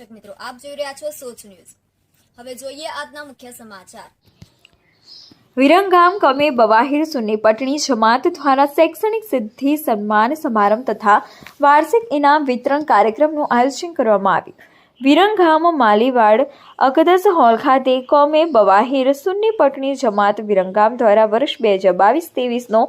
આપ જોઈ રહ્યા છો સોચ ન્યૂઝ. હવે જોઈએ આજના મુખ્ય સમાચાર. વિરંગામ કમે બવાહિર સુની પટણી જમાત દ્વારા શૈક્ષણિક સિદ્ધિ સન્માન સમારંભ તથા વાર્ષિક ઇનામ વિતરણ કાર્યક્રમનું આયોજન કરવામાં આવ્યું. વિરંગામ માલીવાડ અગદસ હોલ ખાતે કોમે બવાહિર સુન્ની પટણી જમાત વિરંગામ દ્વારા વર્ષ બે હજાર બાવીસ ત્રેવીસનો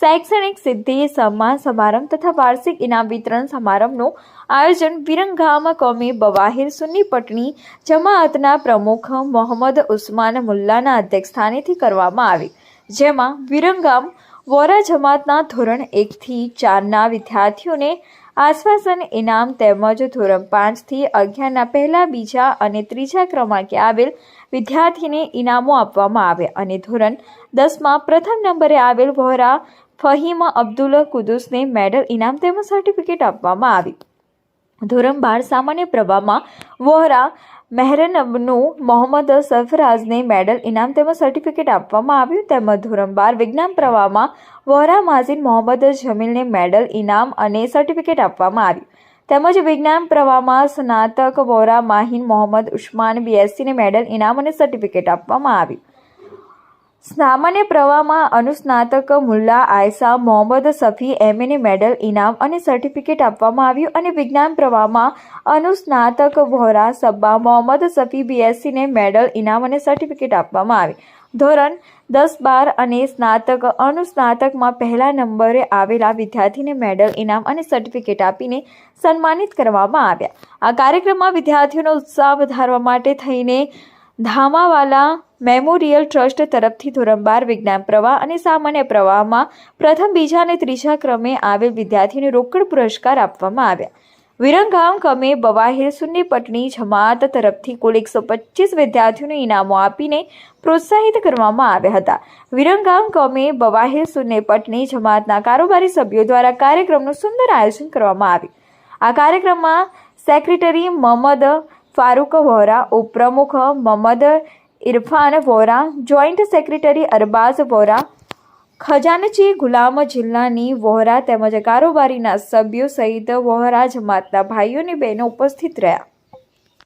શૈક્ષણિક સિદ્ધિ, સન્માન સમારંભ તથા વાર્ષિક ઇનામ વિતરણ સમારંભનું આયોજન વિરંગામ કોમે બવાહિર સુન્ની પટણી જમાતના પ્રમુખ મોહમ્મદ ઉસ્માન મુલ્લાના અધ્યક્ષસ્થાનેથી કરવામાં આવ્યું જેમાં વિરંગામ વોરા જમાતના ધોરણ એકથી ચારના વિદ્યાર્થીઓને આશ્વાસન ઇનામ તેમજ ધોરણ પાંચથી અગિયારના પહેલા, બીજા અને ત્રીજા ક્રમાંકે આવેલ વિદ્યાર્થીને ઇનામો આપવામાં આવ્યા અને ધોરણ દસમાં પ્રથમ નંબરે આવેલ વોરા ફહીમ અબ્દુલ કુદુસને મેડલ, ઇનામ તેમજ સર્ટિફિકેટ આપવામાં આવી. ધોરણ બાર સામાન્ય પ્રવાહમાં વોહરા મહેરનબનું મોહમ્મદ સરફરાઝને મેડલ ઇનામ તેમજ સર્ટિફિકેટ આપવામાં આવ્યું તેમજ ધોરણ બાર વિજ્ઞાન પ્રવાહમાં વોરા માઝિન મોહમ્મદ જમીલને મેડલ ઇનામ અને સર્ટિફિકેટ આપવામાં આવ્યું. તેમજ વિજ્ઞાન પ્રવાહમાં સ્નાતક વોરા માહિન મોહમ્મદ ઉસ્માન બીએસસીને મેડલ ઇનામ અને સર્ટિફિકેટ આપવામાં આવ્યું. સામાન્ય પ્રવાહમાં અનુસ્નાતક મુલ્લા, આયસા, મોહમ્મદ સફી એમએને મેડલ, ઇનામ અને સર્ટિફિકેટ આપવામાં આવ્યું અને વિજ્ઞાન પ્રવાહમાં અનુસ્નાતક વોરા સબ્બા, મોહમ્મદ સફી બીએસસીને મેડલ, ઇનામ અને સર્ટિફિકેટ આપવામાં આવી. ધોરણ દસ બાર અને સ્નાતક અનુસ્નાતકમાં પહેલા નંબરે આવેલા વિદ્યાર્થીને મેડલ, ઇનામ અને સર્ટિફિકેટ આપીને સન્માનિત કરવામાં આવ્યા. આ કાર્યક્રમમાં વિદ્યાર્થીઓનો ઉત્સાહ વધારવા માટે થઈને ધામાવાલા મેમોરિયલ ટ્રસ્ટ તરફથી ધોરણ બાર વિજ્ઞાન પ્રવાહ અને સામાન્ય પ્રવાહમાં પ્રથમ, બીજા અને ત્રીજા ક્રમે આવેલ વિદ્યાર્થીઓને રોકડ પુરસ્કાર આપવામાં આવ્યા. વિરંગામ કમે બવાહિર સુન્ની પટણી જમાત તરફથી કુલ એકસો પચીસ વિદ્યાર્થીઓને ઇનામો આપીને પ્રોત્સાહિત કરવામાં આવ્યા હતા. વિરંગામ કમે બવાહિર સુન્ની પટણી જમાતના કારોબારી સભ્યો દ્વારા કાર્યક્રમનું સુંદર આયોજન કરવામાં આવ્યું. આ કાર્યક્રમમાં સેક્રેટરી મોહમ્મદ ફારૂક વોરા ઉપપ્રમુખ મોહમ્મદ ઇરફાન વોરા, જોઈન્ટ સેક્રેટરી અરબાઝ વોરા, ખજાનચી ગુલામ જિલ્લાની વોહરા તેમજ કારોબારીના સભ્યો સહિત વોહરા જમાતના ભાઈઓની બહેનો ઉપસ્થિત રહ્યા.